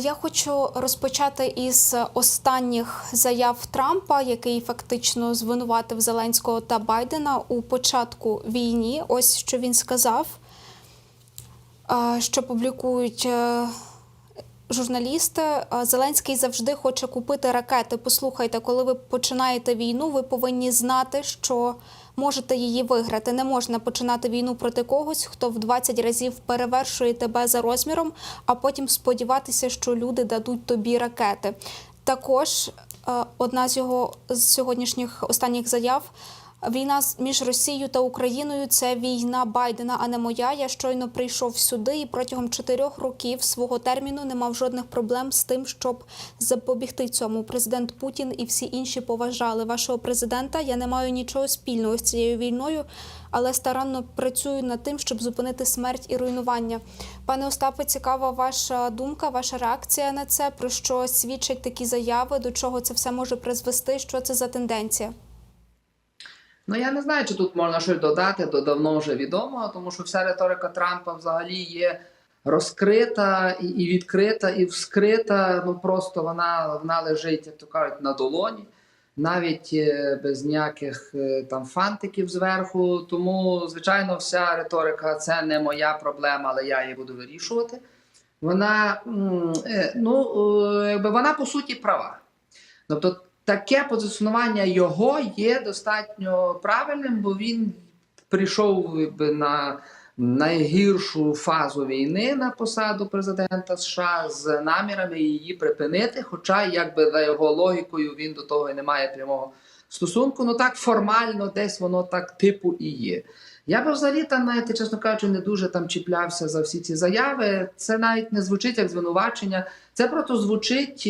Я хочу розпочати із останніх заяв Трампа, який фактично звинуватив Зеленського та Байдена у початку війні. Ось що він сказав, що публікують е, журналісти. Зеленський завжди хоче купити ракети. Послухайте, коли ви починаєте війну, ви повинні знати, що можете її виграти. Не можна починати війну проти когось, хто в 20 разів перевершує тебе за розміром, а потім сподіватися, що люди дадуть тобі ракети. Також е, одна з його з сьогоднішніх останніх заяв. Війна між Росією та Україною це війна Байдена, а не моя. Я щойно прийшов сюди і протягом чотирьох років свого терміну не мав жодних проблем з тим, щоб запобігти цьому. Президент Путін і всі інші поважали вашого президента. Я не маю нічого спільного з цією війною, але старанно працюю над тим, щоб зупинити смерть і руйнування. Пане Остапе, цікава ваша думка, ваша реакція на це. Про що свідчать такі заяви? До чого це все може призвести? Що це за тенденція? Ну я не знаю, чи тут можна щось додати до давно вже відомого, тому що вся риторика Трампа взагалі є розкрита і, і відкрита, і вскрита. Ну просто вона, вона лежить, як то кажуть, на долоні, навіть е, без ніяких е, там фантиків зверху. Тому, звичайно, вся риторика це не моя проблема, але я її буду вирішувати. Вона е, ну, вона по суті права. Тобто таке позиціонування його є достатньо правильним, бо він прийшов на найгіршу фазу війни на посаду президента США з намірами її припинити. Хоча, якби за його логікою, він до того і не має прямого стосунку. Ну так формально десь воно так типу і є. Я би взагалі там, знаєте, чесно кажучи, не дуже там чіплявся за всі ці заяви. Це навіть не звучить як звинувачення, це просто звучить.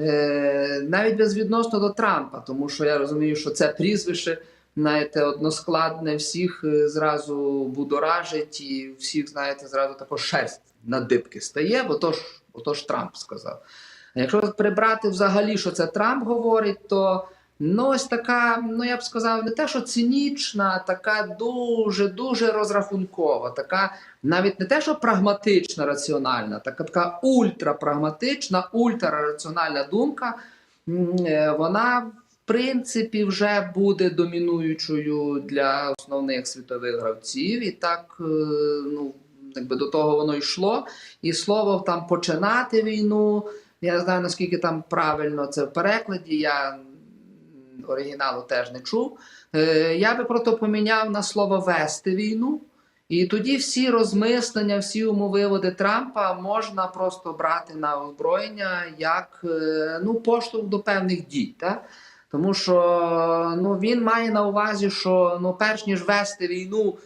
Е, навіть безвідносно до Трампа, тому що я розумію, що це прізвище, знаєте, односкладне, всіх е, зразу будоражить, і всіх, знаєте, зразу також шерсть на дибки стає, бо то ж, бо то ж Трамп сказав. А якщо прибрати взагалі, що це Трамп говорить, то ну ось така, ну я б сказав, не те, що цинічна, така дуже дуже розрахункова, така навіть не те, що прагматична, раціональна, така така ультрапрагматична, ультрараціональна думка, е, вона в принципі вже буде домінуючою для основних світових гравців, і так е, ну. Якби до того воно йшло, і слово там починати війну. Я не знаю наскільки там правильно це в перекладі. Я оригіналу теж не чув. Е, я би просто поміняв на слово вести війну. І тоді всі розмислення, всі умовиводи Трампа можна просто брати на озброєння як е, ну, поштовх до певних дій. Так? Тому що ну, він має на увазі, що ну, перш ніж вести війну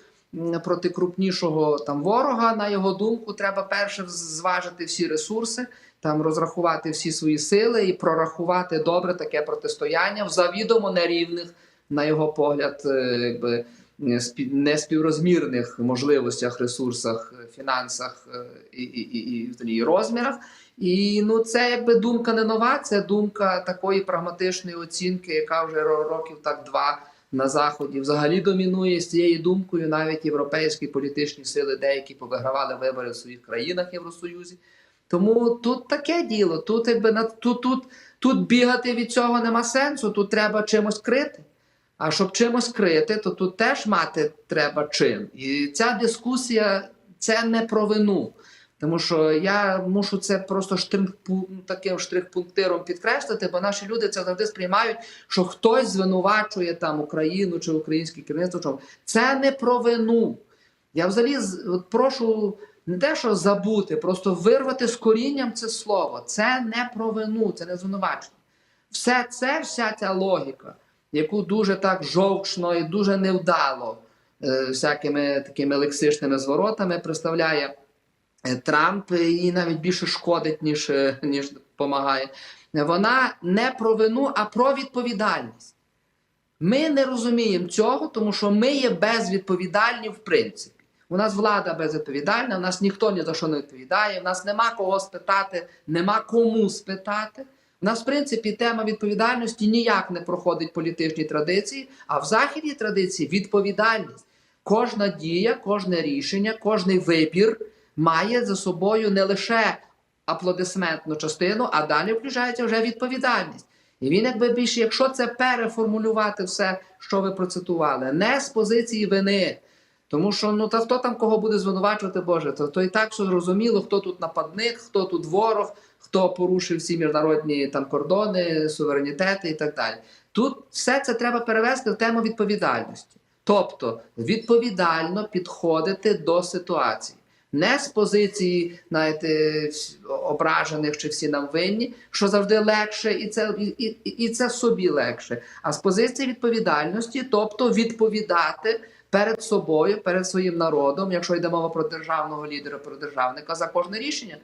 проти крупнішого там, ворога, на його думку, треба перше зважити всі ресурси, там, розрахувати всі свої сили і прорахувати добре таке протистояння в завідомо нерівних, на його погляд, е, якби неспіврозмірних можливостях, ресурсах, е, фінансах е, і, і, і, і, розмірах. І ну, це якби думка не нова, це думка такої прагматичної оцінки, яка вже років так два на заході взагалі домінує з цією думкою. Навіть європейські політичні сили деякі повигравали вибори в своїх країнах Євросоюзі. Тому тут таке діло. Тут якби на тут, тут, тут бігати від цього нема сенсу. Тут треба чимось крити. А щоб чимось крити, то тут теж мати треба чим. І ця дискусія це не про вину. Тому що я мушу це просто штрих, таким штрих-пунктиром підкреслити, бо наші люди це завжди сприймають, що хтось звинувачує там Україну чи українське керівництво. Чому. Це не про вину. Я взагалі от прошу не те, що забути, просто вирвати з корінням це слово. Це не про вину, це не звинувачення. Все це, вся ця логіка, яку дуже так жовчно і дуже невдало е, всякими такими лексичними зворотами представляє Трамп і навіть більше шкодить, ніж, е, ніж допомагає. Вона не про вину, а про відповідальність. Ми не розуміємо цього, тому що ми є безвідповідальні в принципі. У нас влада безвідповідальна, у нас ніхто ні за що не відповідає, у нас нема кого спитати, нема кому спитати. У нас, в принципі, тема відповідальності ніяк не проходить політичні традиції, а в західній традиції відповідальність. Кожна дія, кожне рішення, кожний вибір має за собою не лише аплодисментну частину, а далі включається вже відповідальність. І він, якби більше, якщо це переформулювати все, що ви процитували, не з позиції вини. Тому що ну та хто там кого буде звинувачувати, Боже, то, то і так все зрозуміло, хто тут нападник, хто тут ворог, хто порушив всі міжнародні там кордони, суверенітети і так далі. Тут все це треба перевести в тему відповідальності. Тобто відповідально підходити до ситуації. Не з позиції, знаєте, ображених чи всі нам винні, що завжди легше, і це, і, і, це собі легше. А з позиції відповідальності, тобто відповідати перед собою, перед своїм народом, якщо йде мова про державного лідера, про державника, за кожне рішення,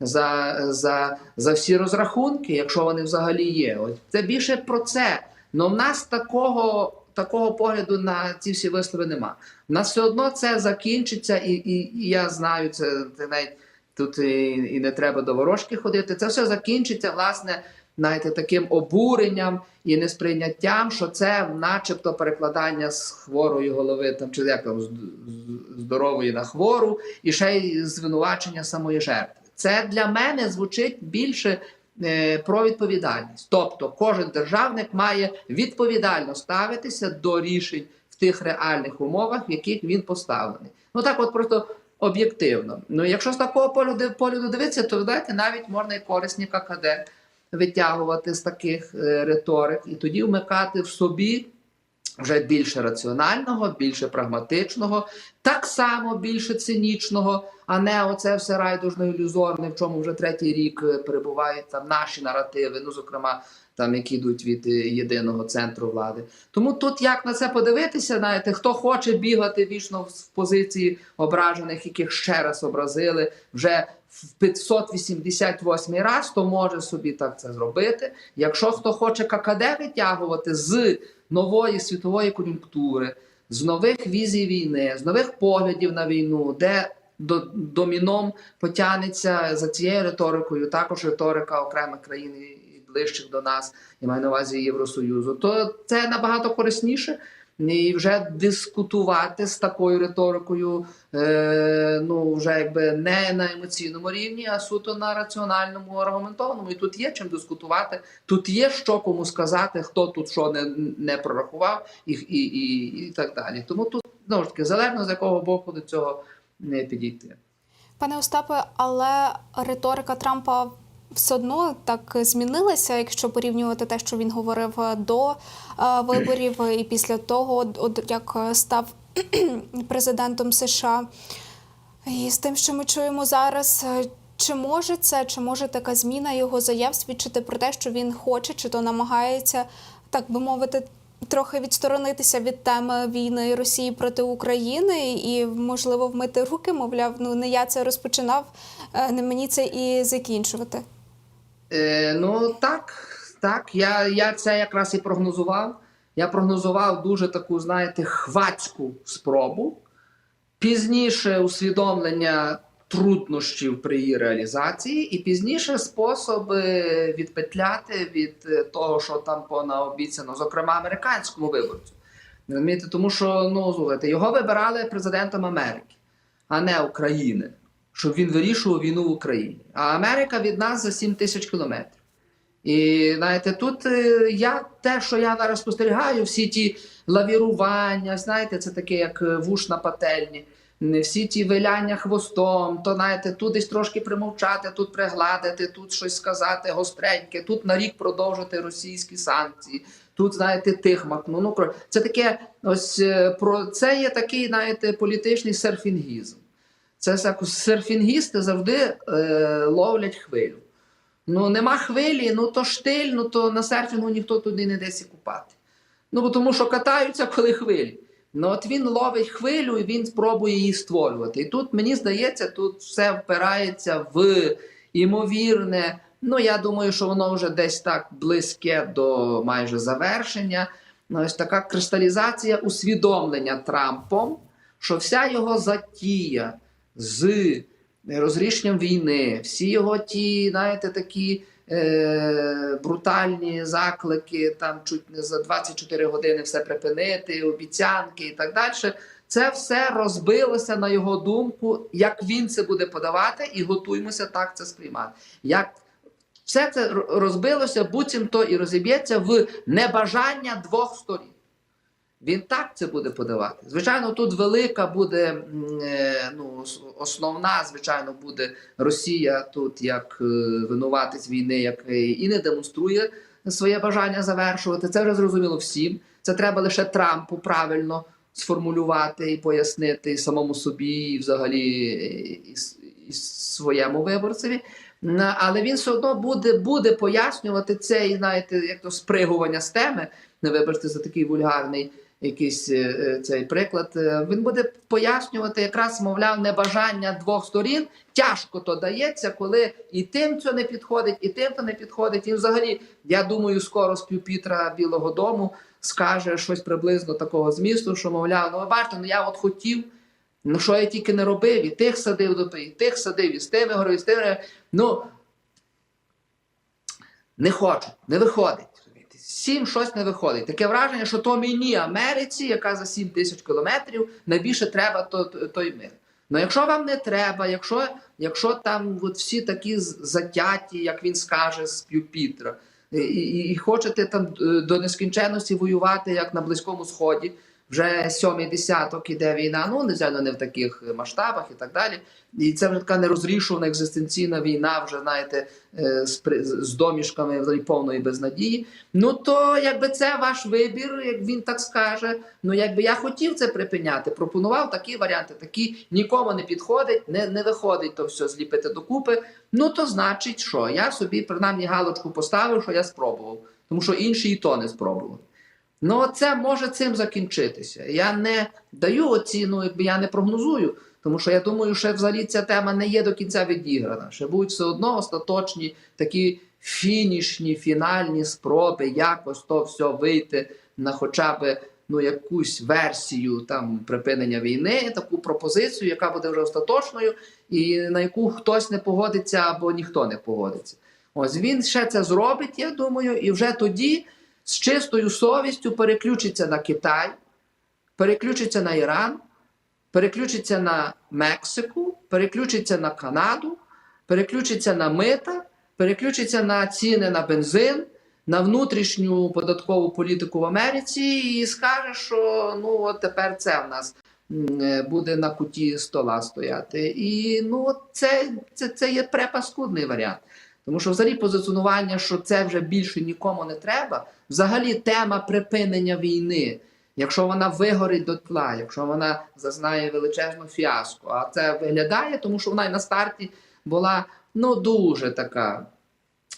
за, за, за всі розрахунки, якщо вони взагалі є. Ось це більше про це. Но в нас такого, такого погляду на ці всі вислови нема. У нас все одно це закінчиться, і, і, і я знаю, це, навіть тут і, і не треба до ворожки ходити. Це все закінчиться, власне, знаєте, таким обуренням і несприйняттям, що це начебто перекладання з хворої голови, там чи як там з- здорової на хвору, і ще й звинувачення самої жертви. Це для мене звучить більше про відповідальність. Тобто, кожен державник має відповідально ставитися до рішень в тих реальних умовах, в яких він поставлений. Ну так, от просто об'єктивно. Ну, якщо з такого полю полю дивитися, то знаєте, навіть можна і корисні ККД витягувати з таких е, риторик, і тоді вмикати в собі вже більше раціонального, більше прагматичного, так само більше цинічного, а не оце все райдужно ілюзорне, в чому вже третій рік е, перебувають там наші наративи, ну зокрема. Там, які йдуть від е, єдиного центру влади, тому тут як на це подивитися, знаєте, хто хоче бігати вічно в позиції ображених, яких ще раз образили вже в 588 раз, то може собі так це зробити. Якщо хто хоче ККД витягувати з нової світової кон'юнктури, з нових візій війни, з нових поглядів на війну, де до, доміном потягнеться за цією риторикою, також риторика окремих країн ближчих до нас, і маю на увазі Євросоюзу, то це набагато корисніше. І вже дискутувати з такою риторикою, е, ну вже якби не на емоційному рівні, а суто на раціональному, аргументованому. І тут є чим дискутувати, тут є що кому сказати, хто тут що не, не прорахував, і, і, і, і так далі. Тому тут знову ж таки залежно з якого боку до цього не підійти. Пане Остапе, але риторика Трампа все одно так змінилася, якщо порівнювати те, що він говорив до е, виборів, і після того, як став президентом США. І з тим, що ми чуємо зараз, е, чи може це, чи може така зміна його заяв свідчити про те, що він хоче, чи то намагається, так би мовити, трохи відсторонитися від теми війни Росії проти України і, можливо, вмити руки, мовляв, ну не я це розпочинав, е, не мені це і закінчувати. Е, ну так, так. Я, я це якраз і прогнозував. Я прогнозував дуже таку, знаєте, хвацьку спробу. Пізніше усвідомлення труднощів при її реалізації, і пізніше способи відпетляти від е, того, що там понаобіцяно, зокрема американському виборцю. Розумієте, тому що ну його вибирали президентом Америки, а не України, щоб він вирішував війну в Україні. А Америка від нас за 7 тисяч кілометрів. І знаєте, тут е, я те, що я зараз спостерігаю, всі ті лавірування, знаєте, це таке, як е, вуш на пательні. Всі ті виляння хвостом, то знаєте, тут десь трошки примовчати, тут пригладити, тут щось сказати гостреньке, тут на рік продовжити російські санкції, тут, знаєте, тих макну. Ну, це таке, ось е, про це є такий, знаєте, політичний серфінгізм. Це серфінгісти завжди е, ловлять хвилю. Ну, нема хвилі, ну то штиль, ну то на серфінгу ніхто туди не десь купати. Ну, тому що катаються, коли хвилі. Ну, от він ловить хвилю і він спробує її створювати. І тут, мені здається, тут все впирається в імовірне. Ну, я думаю, що воно вже десь так близьке до майже завершення. Ну, ось така кристалізація усвідомлення Трампом, що вся його затія з розрішенням війни, всі його ті, знаєте, такі е, брутальні заклики, там чуть не за 24 години все припинити, обіцянки і так далі. це все розбилося на його думку, як він це буде подавати, і готуємося так це сприймати. Як все це розбилося, буцімто і розіб'ється в небажання двох сторін. Він так це буде подавати. Звичайно, тут велика буде е, ну, основна, звичайно, буде Росія тут як е, винуватець війни, як і не демонструє своє бажання завершувати. Це вже зрозуміло всім. Це треба лише Трампу правильно сформулювати і пояснити самому собі, і взагалі е, і, і своєму виборцеві. Але він все одно буде, буде пояснювати це, і знаєте, як то спригування з теми. Не вибачте за такий вульгарний якийсь е, е, цей приклад. Е, Він буде пояснювати якраз, мовляв, небажання двох сторін. Тяжко то дається, коли і тим це не підходить, і тим то не підходить. І взагалі, я думаю, скоро з півпітра Білого Дому скаже щось приблизно такого змісту, що мовляв, ну бачите, ну я от хотів. Ну, що я тільки не робив, і тих садив до і тих садив, і з тими говорив, і з тими. Ну не хочу, не виходить. Сім щось не виходить. Таке враження, що то мені Америці, яка за 7 тисяч кілометрів, найбільше треба то, то- той мир. Ну, якщо вам не треба, якщо, якщо там от всі такі затяті, як він скаже, з П'юпітра, і, і, і хочете там е, до нескінченності воювати, як на Близькому Сході, вже сьомий десяток іде війна, ну, звичайно, не в таких масштабах і так далі. І це вже така нерозрішувана екзистенційна війна, вже знаєте, е, з, з домішками повної безнадії. Ну то якби це ваш вибір, як він так скаже. Ну якби я хотів це припиняти, пропонував такі варіанти, такі нікому не підходить, не, не виходить то все зліпити докупи. Ну то значить, що я собі принаймні галочку поставив, що я спробував, тому що інші і то не спробували. Ну, це може цим закінчитися. Я не даю оціну, якби я не прогнозую, тому що я думаю, що взагалі ця тема не є до кінця відіграна. Ще будуть все одно остаточні такі фінішні, фінальні спроби якось то все вийти на хоча б ну, якусь версію там припинення війни, таку пропозицію, яка буде вже остаточною, і на яку хтось не погодиться або ніхто не погодиться. Ось він ще це зробить, я думаю, і вже тоді з чистою совістю переключиться на Китай, переключиться на Іран, переключиться на Мексику, переключиться на Канаду, переключиться на мита, переключиться на ціни на бензин, на внутрішню податкову політику в Америці і скаже, що ну от тепер це в нас е, буде на куті стола стояти. І ну це, це, це є препаскудний варіант. Тому що взагалі позиціонування, що це вже більше нікому не треба, взагалі тема припинення війни, якщо вона вигорить до тла, якщо вона зазнає величезну фіаско, а це виглядає, тому що вона і на старті була ну дуже така.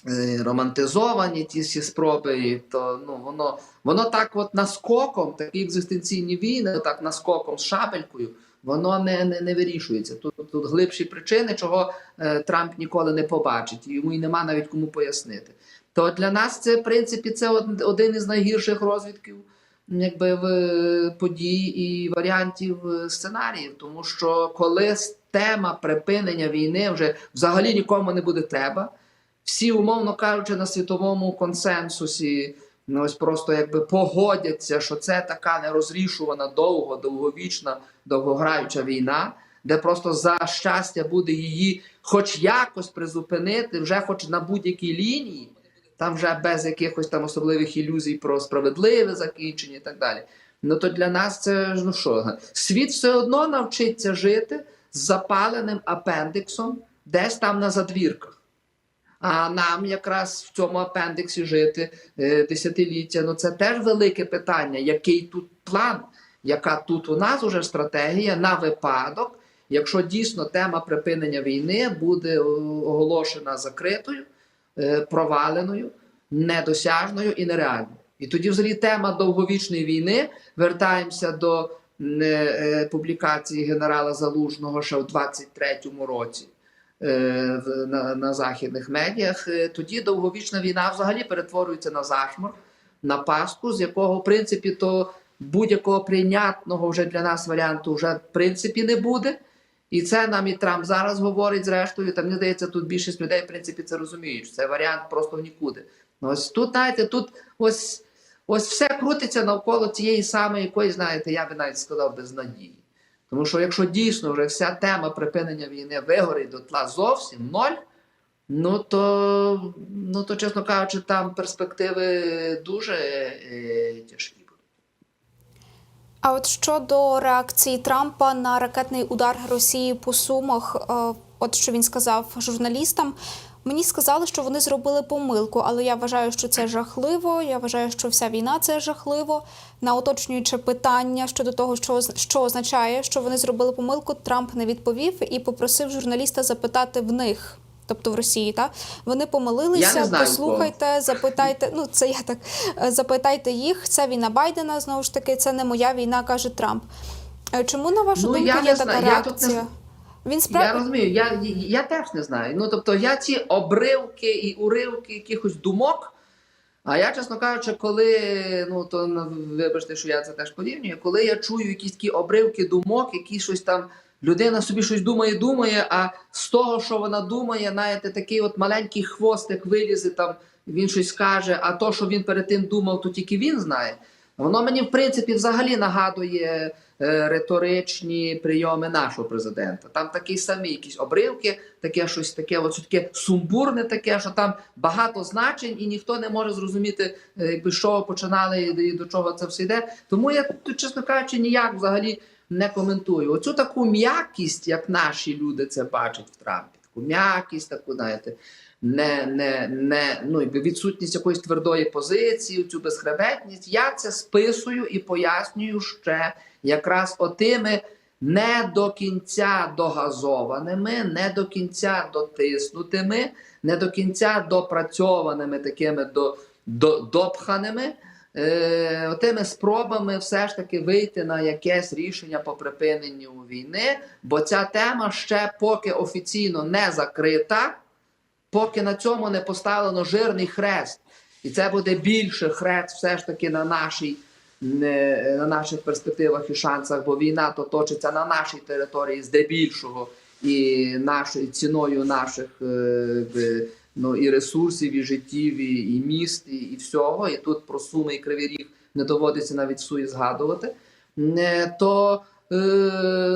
е, Романтизовані ті всі спроби, то ну воно воно так, от наскоком, такі екзистенційні війни, так наскоком з шабелькою, воно не, не, не вирішується. Тут, тут глибші причини, чого е, Трамп ніколи не побачить, і йому й нема навіть кому пояснити. То для нас це, в принципі, це один із найгірших розвідків якби, в е, подій і варіантів е, сценаріїв. Тому що коли тема припинення війни вже взагалі нікому не буде треба, всі, умовно кажучи, на світовому консенсусі. Ну, ось просто якби погодяться, що це така нерозрішувана, довго, довговічна, довгограюча війна, де просто за щастя буде її хоч якось призупинити, вже хоч на будь-якій лінії, там вже без якихось там особливих ілюзій про справедливе закінчення і так далі. Ну то для нас це ну що, світ все одно навчиться жити з запаленим апендиксом десь там на задвірках. А нам якраз в цьому апендиксі жити е, десятиліття. Ну це теж велике питання. Який тут план, яка тут у нас уже стратегія на випадок, якщо дійсно тема припинення війни буде е, оголошена закритою, проваленою, недосяжною і нереальною. І тоді, взагалі, тема довговічної війни вертаємося до е, публікації генерала Залужного ще в 23-му році е, на, на західних медіях, е, тоді довговічна війна взагалі перетворюється на зашмор, на пастку, з якого, в принципі, то будь-якого прийнятного вже для нас варіанту вже в принципі не буде. І це нам і Трамп зараз говорить, зрештою. Та мені здається, тут більшість людей, в принципі, це розуміють. що Це варіант просто в нікуди. Ну, Ось тут, знаєте, тут ось ось все крутиться навколо цієї самої якоїсь, знаєте, я би навіть сказав, безнадії. Тому що якщо дійсно вже вся тема припинення війни вигорить до тла зовсім ноль, ну то, ну то чесно кажучи, там перспективи дуже е, тяжкі. А от щодо реакції Трампа на ракетний удар Росії по Сумах, е, от що він сказав журналістам. Мені сказали, що вони зробили помилку, але я вважаю, що це жахливо. Я вважаю, що вся війна це жахливо. На уточнююче питання щодо того, що, що означає, що вони зробили помилку, Трамп не відповів і попросив журналіста запитати в них. Тобто в Росії, та вони Я помилилися. знаю, в кого. Послухайте, запитайте. Ну це я так е, запитайте їх. Це війна Байдена. Знову ж таки, це не моя війна, каже Трамп. Е, Чому на вашу Ну, думку я є така знаю, я тут не реакція? Він Я розумію, я, я теж не знаю. Ну тобто, я ці обривки і уривки якихось думок. А я, чесно кажучи, коли ну то вибачте, що я це теж порівнюю, коли я чую якісь такі обривки думок, які щось там людина собі щось думає, думає, а з того, що вона думає, знаєте, такий от маленький хвостик вилізе там, він щось скаже, а то, що він перед тим думав, то тільки він знає. Воно мені, в принципі, взагалі нагадує е, риторичні прийоми нашого президента. Там такі самі якісь обривки, таке щось таке, от таке сумбурне, таке, що там багато значень, і ніхто не може зрозуміти, е, якби чого починали і до- чого це все йде. Тому я чесно кажучи, ніяк взагалі не коментую. Оцю таку м'якість, як наші люди це бачать в Трампі, таку м'якість, таку, знаєте. Не, не, не, ну, відсутність якоїсь твердої позиції, цю безхребетність. Я це списую і пояснюю ще якраз отими не до кінця догазованими, не до кінця дотиснутими, не до кінця допрацьованими такими до, до, допханими. Е, тими спробами все ж таки вийти на якесь рішення по припиненню війни, бо ця тема ще поки офіційно не закрита, поки на цьому не поставлено жирний хрест. І це буде більше хрест все ж таки на нашій на наших перспективах і шансах, бо війна то точиться на нашій території здебільшого і нашою ціною наших е, ну, і ресурсів, і життів, і, і міст, і, і всього. І тут про суми і кривий ріг не доводиться навіть суї згадувати. Не, то е,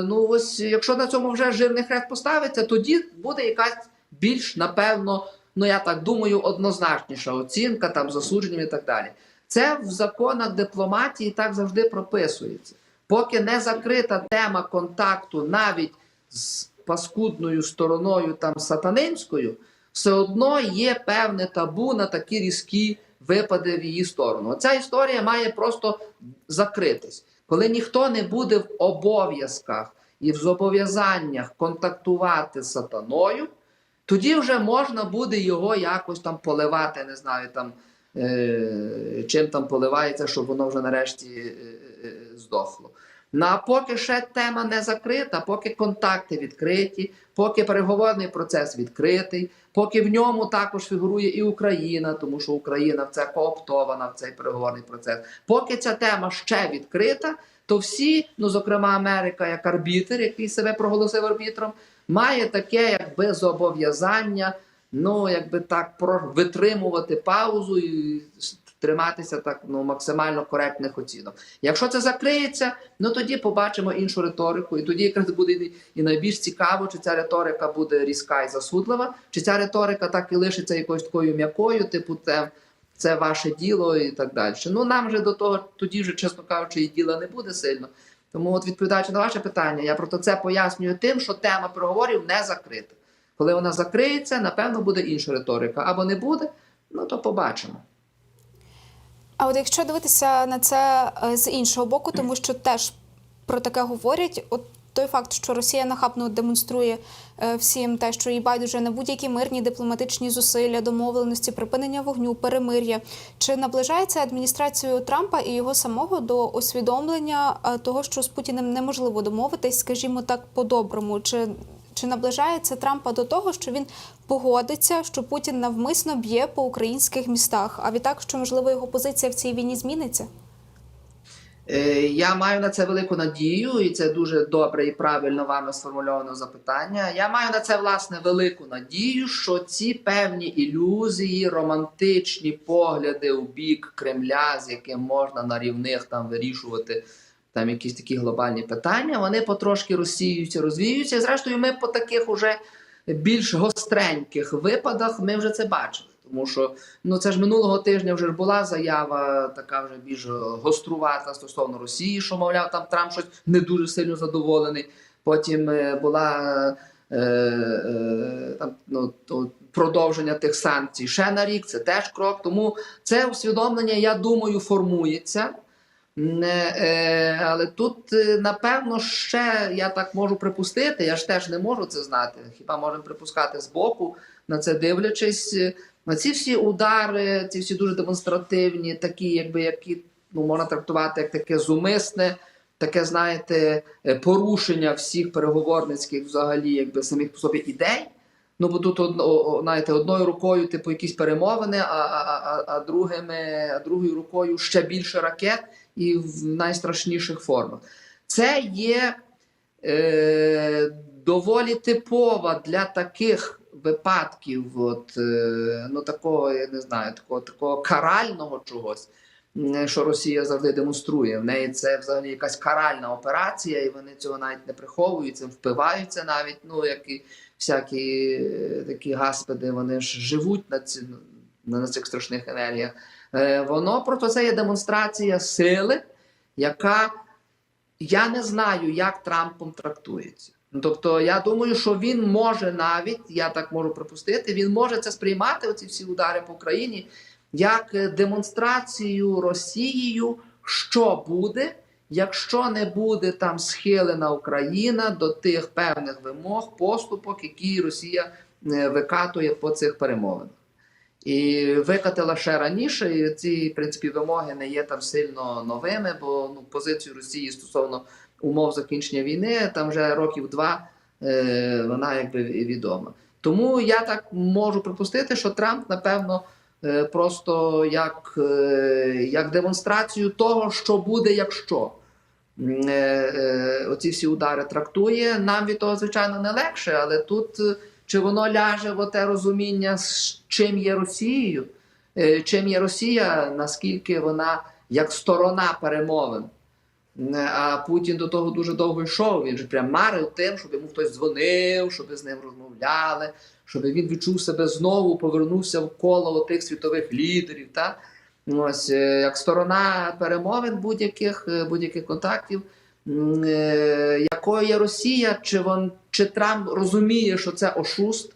ну ось якщо на цьому вже жирний хрест поставиться, тоді буде якась більш напевно, ну я так думаю, однозначніша оцінка там засудженням і так далі. Це в законах дипломатії так завжди прописується. Поки не закрита тема контакту навіть з паскудною стороною там сатанинською, все одно є певне табу на такі різкі випади в її сторону. Ця історія має просто закритись. Коли ніхто не буде в обов'язках і в зобов'язаннях контактувати з сатаною, тоді вже можна буде його якось там поливати, не знаю, там е, чим там поливається, щоб воно вже нарешті е, е, здохло. Ну а поки ще тема не закрита, поки контакти відкриті, поки переговорний процес відкритий, поки в ньому також фігурує і Україна, тому що Україна в це кооптована в цей переговорний процес. Поки ця тема ще відкрита, то всі, ну зокрема Америка, як арбітр, який себе проголосив арбітром, має таке, якби зобов'язання, ну якби так про витримувати паузу і триматися так ну максимально коректних оцінок. Якщо це закриється, ну тоді побачимо іншу риторику, і тоді якраз буде і- найбільш цікаво, чи ця риторика буде різка і засудлива, чи ця риторика так і лишиться якоюсь такою м'якою, типу це. Це ваше діло і так далі. Ну нам же до того тоді вже, чесно кажучи, і діла не буде сильно. Тому, от відповідаючи на ваше питання, я просто це пояснюю тим, що тема переговорів не закрита. Коли вона закриється, напевно, буде інша риторика. Або не буде, ну то побачимо. А от якщо дивитися на це е, з іншого боку, тому що теж про таке говорять, от той факт, що Росія нахабно демонструє е, всім те, що їй байдуже на будь-які мирні дипломатичні зусилля, домовленості, припинення вогню, перемир'я, чи наближається адміністрацію Трампа і його самого до усвідомлення е, того, що з Путіним неможливо домовитись, скажімо так, по-доброму, чи чи наближається Трампа до того, що він погодиться, що Путін навмисно б'є по українських містах? А відтак, що можливо його позиція в цій війні зміниться? Е, Я маю на це велику надію, і це дуже добре і правильно вами сформульовано запитання. Я маю на це власне велику надію, що ці певні ілюзії, романтичні погляди у бік Кремля, з яким можна на рівних там вирішувати там якісь такі глобальні питання, вони потрошки розсіюються, розвіюються. І зрештою, ми по таких уже більш гостреньких випадах ми вже це бачили. Тому що ну це ж минулого тижня вже ж була заява, така вже більш гострувата стосовно Росії, що мовляв, там Трамп щось не дуже сильно задоволений. Потім е, була е, е, там ну, продовження тих санкцій ще на рік. Це теж крок. Тому це усвідомлення, я думаю, формується. Е, але тут, е, напевно, ще я так можу припустити. Я ж теж не можу це знати. Хіба можемо припускати збоку на це дивлячись. е, На ці всі удари, ці всі дуже демонстративні, такі, якби які ну можна трактувати як таке зумисне, таке, знаєте, е, порушення всіх переговорницьких взагалі, якби самих по собі ідей. Ну, бо тут одно, знаєте, одною рукою, типу, якісь перемовини, а, а, а, а, другими, а другою рукою ще більше ракет і в найстрашніших формах. Це є е, доволі типова для таких випадків, от, е, ну, такого, я не знаю, такого, такого карального чогось, що Росія завжди демонструє. В неї це взагалі якась каральна операція, і вони цього навіть не приховують, цим впиваються навіть, ну, як і всякі е, такі гаспеди, вони ж живуть на, ці, на цих страшних енергіях. Е, Воно просто це є демонстрація сили, яка я не знаю, як Трампом трактується. Ну, Тобто, я думаю, що він може навіть, я так можу припустити, він може це сприймати, оці всі удари по Україні, як е, демонстрацію Росією, що буде, якщо не буде там схилена Україна до тих певних вимог, поступок, які Росія е, викатує по цих перемовинах. І викатила ще раніше, і ці в принципі вимоги не є там сильно новими, бо ну позицію Росії стосовно умов закінчення війни там вже років два е, вона якби відома. Тому я так можу припустити, що Трамп, напевно, е, просто як, е, як демонстрацію того, що буде, якщо е, оці всі удари трактує. Нам від того, звичайно, не легше, але тут чи воно ляже в те розуміння, з чим є Росією, е, чим є Росія, наскільки вона як сторона перемовин. Е, А Путін до того дуже довго йшов. Він же прям марив тим, щоб йому хтось дзвонив, щоб з ним розмовляли, щоб він відчув себе знову, повернувся в коло тих світових лідерів. Та? Ось е, як сторона перемовин будь-яких будь-яких контактів. Е, Якою є Росія, чи вон чи Трамп розуміє, що це ошуст?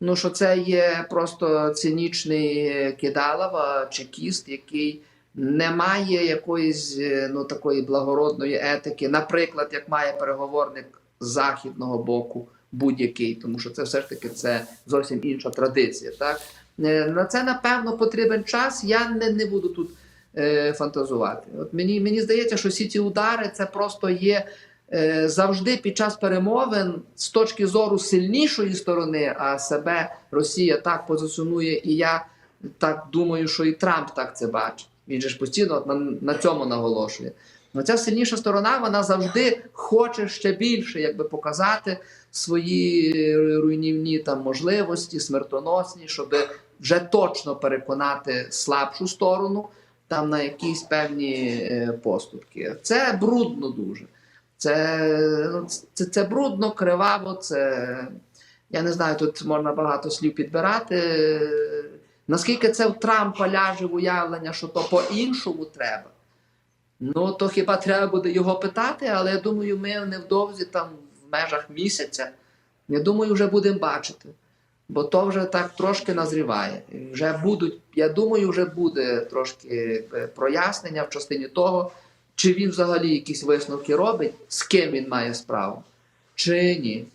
Ну що це є просто цинічний кидалова чекіст, який не має якоїсь е, ну такої благородної етики, наприклад, як має переговорник з західного боку будь-який, тому що це все ж таки це зовсім інша традиція. Так Е, на це напевно потрібен час. Я не, не буду тут е, фантазувати. От мені, мені здається, що всі ці удари це просто є. е, Завжди під час перемовин з точки зору сильнішої сторони, а себе Росія так позиціонує, і я так думаю, що і Трамп так це бачить. Він же ж постійно на, на цьому наголошує. Но ця сильніша сторона вона завжди хоче ще більше, якби показати свої руйнівні там можливості, смертоносні, щоб вже точно переконати слабшу сторону там на якісь певні е, поступки. Це брудно дуже. Це, це, це брудно, криваво. Це я не знаю, тут можна багато слів підбирати. Наскільки це в Трампа ляже в уявлення, що то по-іншому треба? Ну, то хіба треба буде його питати, але я думаю, ми невдовзі там в межах місяця, я думаю, вже будемо бачити. Бо то вже так трошки назріває. Вже будуть, я думаю, вже буде трошки е, прояснення в частині того, чи він взагалі якісь висновки робить, з ким він має справу, чи ні.